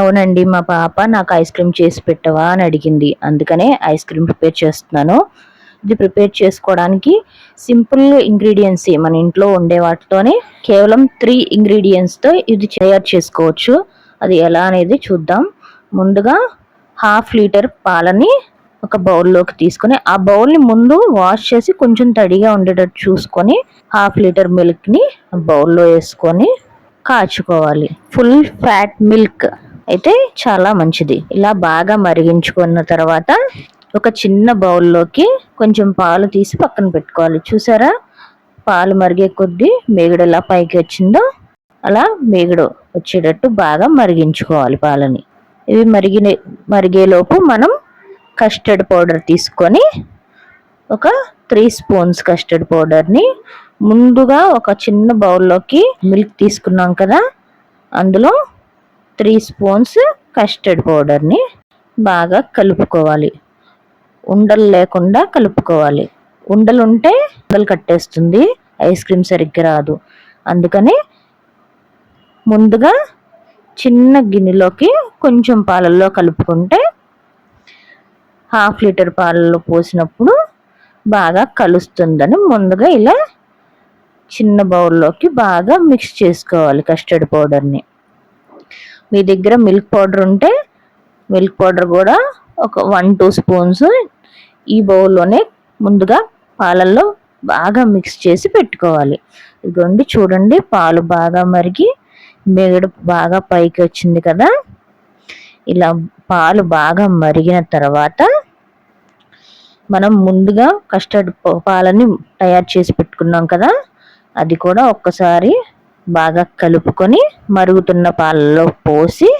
అవునండి మా పాప నాకు ఐస్ క్రీమ్ చేసి పెట్టవా అని అడిగింది. అందుకనే ఐస్ క్రీమ్ ప్రిపేర్ చేస్తున్నాను. ఇది ప్రిపేర్ చేసుకోవడానికి సింపుల్ ఇంగ్రీడియంట్స్ మన ఇంట్లో ఉండే వాటితోనే కేవలం త్రీ ఇంగ్రీడియంట్స్తో ఇది తయారు చేసుకోవచ్చు. అది ఎలా అనేది చూద్దాం. ముందుగా హాఫ్ లీటర్ పాలని ఒక బౌల్లోకి తీసుకొని ఆ బౌల్ని ముందు వాష్ చేసి కొంచెం తడిగా ఉండేటట్టు చూసుకొని హాఫ్ లీటర్ మిల్క్ని బౌల్లో వేసుకొని కాచుకోవాలి. Full fat milk. అయితే చాలా మంచిది. ఇలా బాగా మరిగించుకున్న తర్వాత ఒక చిన్న బౌల్లోకి కొంచెం పాలు తీసి పక్కన పెట్టుకోవాలి. చూసారా? పాలు మరిగే కొద్దీ మేగడు ఎలా పైకి వచ్చిందో అలా మేగడు వచ్చేటట్టు బాగా మరిగించుకోవాలి పాలని. ఇవి మరిగిన మరిగేలోపు మనం కస్టర్డ్ పౌడర్ తీసుకొని ఒక త్రీ స్పూన్స్ కస్టర్డ్ పౌడర్ని ముందుగా ఒక చిన్న బౌల్లోకి మిల్క్ తీసుకున్నాం కదా? అందులో త్రీ స్పూన్స్ కస్టర్డ్ పౌడర్ని బాగా కలుపుకోవాలి. ఉండలు లేకుండా కలుపుకోవాలి. ఉండలు ఉంటే ఉండలు కట్టేస్తుంది. ఐస్ క్రీమ్ సరిగ్గా రాదు. అందుకని ముందుగా చిన్న గిన్నెలోకి కొంచెం పాలల్లో కలుపుకుంటే హాఫ్ లీటర్ పాలలో పోసినప్పుడు బాగా కలుస్తుందని ముందుగా ఇలా చిన్న బౌల్లోకి బాగా మిక్స్ చేసుకోవాలి కస్టర్డ్ పౌడర్ని. మీ దగ్గర మిల్క్ పౌడర్ ఉంటే మిల్క్ పౌడర్ కూడా ఒక వన్ టూ స్పూన్స్ ఈ బౌల్లోనే ముందుగా పాలల్లో బాగా మిక్స్ చేసి పెట్టుకోవాలి. ఇదిగోండి చూడండి పాలు బాగా మరిగి మేగడు బాగా పైకి వచ్చింది కదా. ఇలా పాలు బాగా మరిగిన తర్వాత మనం ముందుగా కస్టర్డ్ పాలని తయారు చేసి పెట్టుకున్నాం కదా. అది కూడా ఒక్కసారి బాగా కలుపుకొని మరుగుతున్న పాలలో పోసి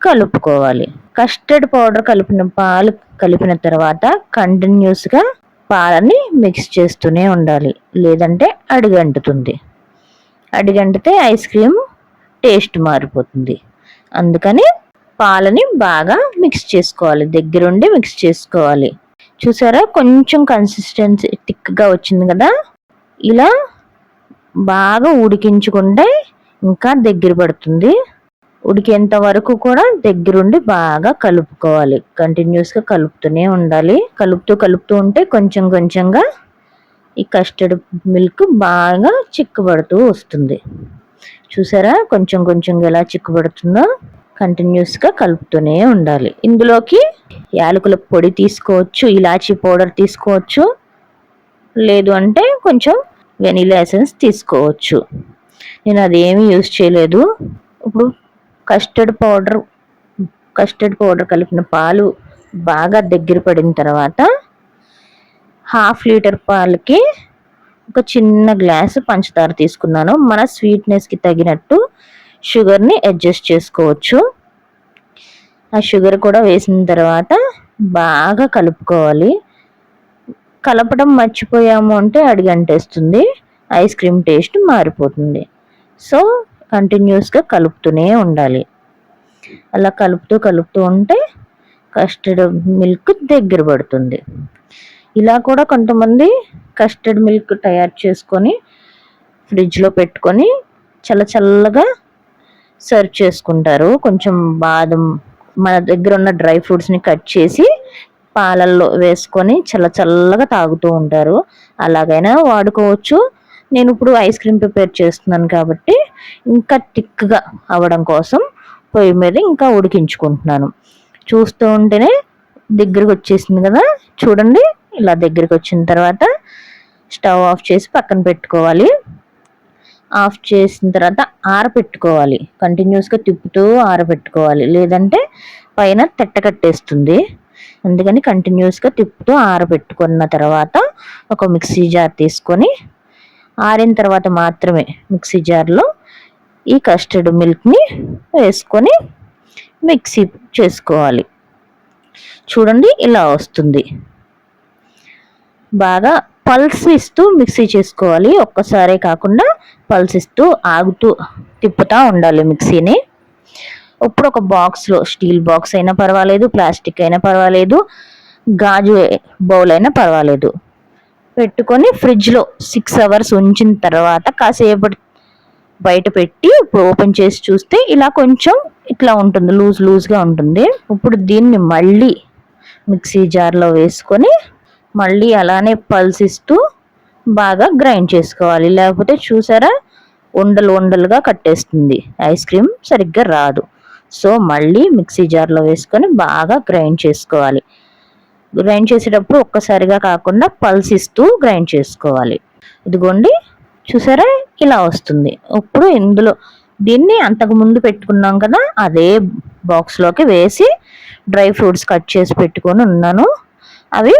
కలుపుకోవాలి. కస్టర్డ్ పౌడర్ కలిపిన పాలు కలిపిన తర్వాత కంటిన్యూస్గా పాలని మిక్స్ చేస్తూనే ఉండాలి. లేదంటే అడిగంటుతుంది. అడిగంటితే ఐస్ క్రీమ్ టేస్ట్ మారిపోతుంది. అందుకని పాలని బాగా మిక్స్ చేసుకోవాలి. దగ్గరుండి మిక్స్ చేసుకోవాలి. చూసారా? కొంచెం కన్సిస్టెన్సీ థిక్గా వచ్చింది కదా? ఇలా బాగా ఉడికించుకుంటే ఇంకా దగ్గర పడుతుంది. ఉడికేంత వరకు కూడా దగ్గరుండి బాగా కలుపుకోవాలి. కంటిన్యూస్గా కలుపుతూనే ఉండాలి. కలుపుతూ కలుపుతూ ఉంటే కొంచెం కొంచెంగా ఈ కస్టర్డ్ మిల్క్ బాగా చిక్కుబడుతూ వస్తుంది. చూసారా? కొంచెం కొంచెం ఎలా చిక్కుబడుతుందో కంటిన్యూస్గా కలుపుతూనే ఉండాలి. ఇందులోకి యాలకుల పొడి తీసుకోవచ్చు ఇలాచీ పౌడర్ తీసుకోవచ్చు. లేదు అంటే కొంచెం వెనీలా ఎసెన్స్ తీసుకోవచ్చు. నేను అదేమి యూజ్ చేయలేదు. ఇప్పుడు కస్టర్డ్ పౌడర్ కస్టర్డ్ పౌడర్ కలిపిన పాలు బాగా దగ్గర పడిన తర్వాత హాఫ్ లీటర్ పాలకి ఒక చిన్న గ్లాసు పంచదార తీసుకున్నాను. మన స్వీట్నెస్కి తగినట్టు షుగర్ని అడ్జస్ట్ చేసుకోవచ్చు. ఆ షుగర్ కూడా వేసిన తర్వాత బాగా కలుపుకోవాలి. కలపడం మర్చిపోయాము అంటే అడిగంటేస్తుంది. ఐస్ క్రీమ్ టేస్ట్ మారిపోతుంది. సో కంటిన్యూస్గా కలుపుతూనే ఉండాలి. అలా కలుపుతూ కలుపుతూ ఉంటే కస్టర్డ్ మిల్క్ దగ్గర పడుతుంది. ఇలా కూడా కొంతమంది కస్టర్డ్ మిల్క్ తయారు చేసుకొని ఫ్రిడ్జ్లో పెట్టుకొని చల్ల చల్లగా సర్వ్ చేసుకుంటారు. కొంచెం బాదం మన దగ్గర ఉన్న డ్రై ఫ్రూట్స్ని కట్ చేసి పాలల్లో వేసుకొని చల్ల చల్లగా తాగుతూ ఉంటారు. అలాగైనా వాడుకోవచ్చు. నేను ఇప్పుడు ఐస్ క్రీమ్ ప్రిపేర్ చేస్తున్నాను కాబట్టి ఇంకా టిక్గా అవ్వడం కోసం పొయ్యి మీద ఇంకా ఉడికించుకుంటున్నాను. చూస్తూ ఉంటేనే దగ్గరికి వచ్చేసింది కదా? చూడండి ఇలా దగ్గరికి వచ్చిన తర్వాత స్టవ్ ఆఫ్ చేసి పక్కన పెట్టుకోవాలి. ఆఫ్ చేసిన తర్వాత ఆరబెట్టుకోవాలి కంటిన్యూస్గా తిప్పుతూ ఆరబెట్టుకోవాలి లేదంటే పైన తెట్ట కట్టేస్తుంది. అందుకని కంటిన్యూస్గా తిప్పుతూ ఆరబెట్టుకున్న తర్వాత ఒక మిక్సీ జార్ తీసుకొని ఆరిన తర్వాత మాత్రమే మిక్సీ జార్లో ఈ కస్టర్డ్ మిల్క్ని వేసుకొని మిక్సీ చేసుకోవాలి. చూడండి ఇలా వస్తుంది. బాగా పల్స్ ఇస్తూ మిక్సీ చేసుకోవాలి. ఒక్కసారే కాకుండా పల్స్ ఇస్తూ ఆగుతూ తిప్పుతూ ఉండాలి మిక్సీని. ఇప్పుడు ఒక బాక్స్లో స్టీల్ బాక్స్ అయినా పర్వాలేదు ప్లాస్టిక్ అయినా పర్వాలేదు గాజు బౌల్ అయినా పర్వాలేదు. పెట్టుకొని ఫ్రిడ్జ్లో సిక్స్ అవర్స్ ఉంచిన తర్వాత కాసేపటి బయట పెట్టి ఇప్పుడు ఓపెన్ చేసి చూస్తే ఇలా కొంచెం ఇట్లా ఉంటుంది లూజ్ లూజ్గా ఉంటుంది. ఇప్పుడు దీన్ని మళ్ళీ మిక్సీ జార్లో వేసుకొని మళ్ళీ అలానే పల్స్ ఇస్తూ బాగా గ్రైండ్ చేసుకోవాలి. లేకపోతే చూసారా? ఉండలు ఉండలుగా కట్టేస్తుంది. ఐస్ క్రీమ్ సరిగ్గా రాదు. సో మళ్ళీ మిక్సీ జార్లో వేసుకొని బాగా గ్రైండ్ చేసుకోవాలి. గ్రైండ్ చేసేటప్పుడు ఒక్కసారిగా కాకుండా పల్స్ ఇస్తూ గ్రైండ్ చేసుకోవాలి. ఇదిగోండి చూసారా? ఇలా వస్తుంది. ఇప్పుడు ఇందులో దీన్ని అంతకు ముందు పెట్టుకున్నాం కదా అదే బాక్స్లోకి వేసి డ్రై ఫ్రూట్స్ కట్ చేసి పెట్టుకొని ఉన్నాను. అవి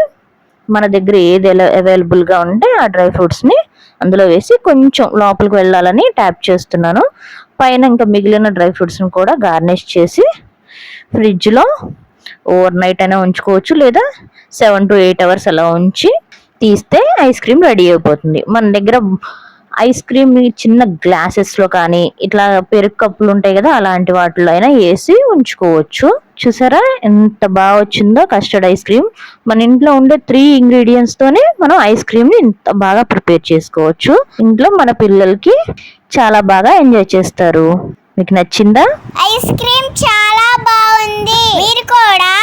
మన దగ్గర ఏది అవైలబుల్గా ఉంటే ఆ డ్రై ఫ్రూట్స్ని అందులో వేసి కొంచెం లోపలికి వెళ్ళాలని ట్యాప్ చేస్తున్నాను. పైన ఇంకా మిగిలిన డ్రై ఫ్రూట్స్ని కూడా గార్నిష్ చేసి ఫ్రిడ్జ్లో ఓవర్ నైట్ అయినా ఉంచుకోవచ్చు లేదా సెవెన్ టు ఎయిట్ అవర్స్ అలా ఉంచి తీస్తే ఐస్ క్రీమ్ రెడీ అయిపోతుంది. మన దగ్గర ఐస్ క్రీమ్ చిన్న గ్లాసెస్లో కానీ ఇట్లా పెరుగు కప్పులు ఉంటాయి కదా అలాంటి వాటిలో అయినా వేసి ఉంచుకోవచ్చు. చూసారా? ఎంత బాగా వచ్చిందో కస్టర్డ్ ఐస్ క్రీమ్. మన ఇంట్లో ఉండే త్రీ ఇంగ్రీడియంట్స్తోనే మనం ఐస్ క్రీమ్ని ఇంత బాగా ప్రిపేర్ చేసుకోవచ్చు. ఇంట్లో మన పిల్లలకి చాలా బాగా ఎంజాయ్ చేస్తారు. మీకు నచ్చిందా? ఐస్ క్రీమ్ చాలా బాగుంది. మీరు కూడా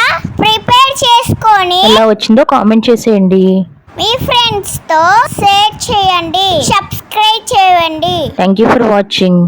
ప్రిపేర్ చేసుకొని ఎలా వచ్చిందో కామెంట్ చేసేయండి. మీ ఫ్రెండ్స్తో షేర్ చేయండి. సబ్స్క్రైబ్ చేయండి. Thank you for watching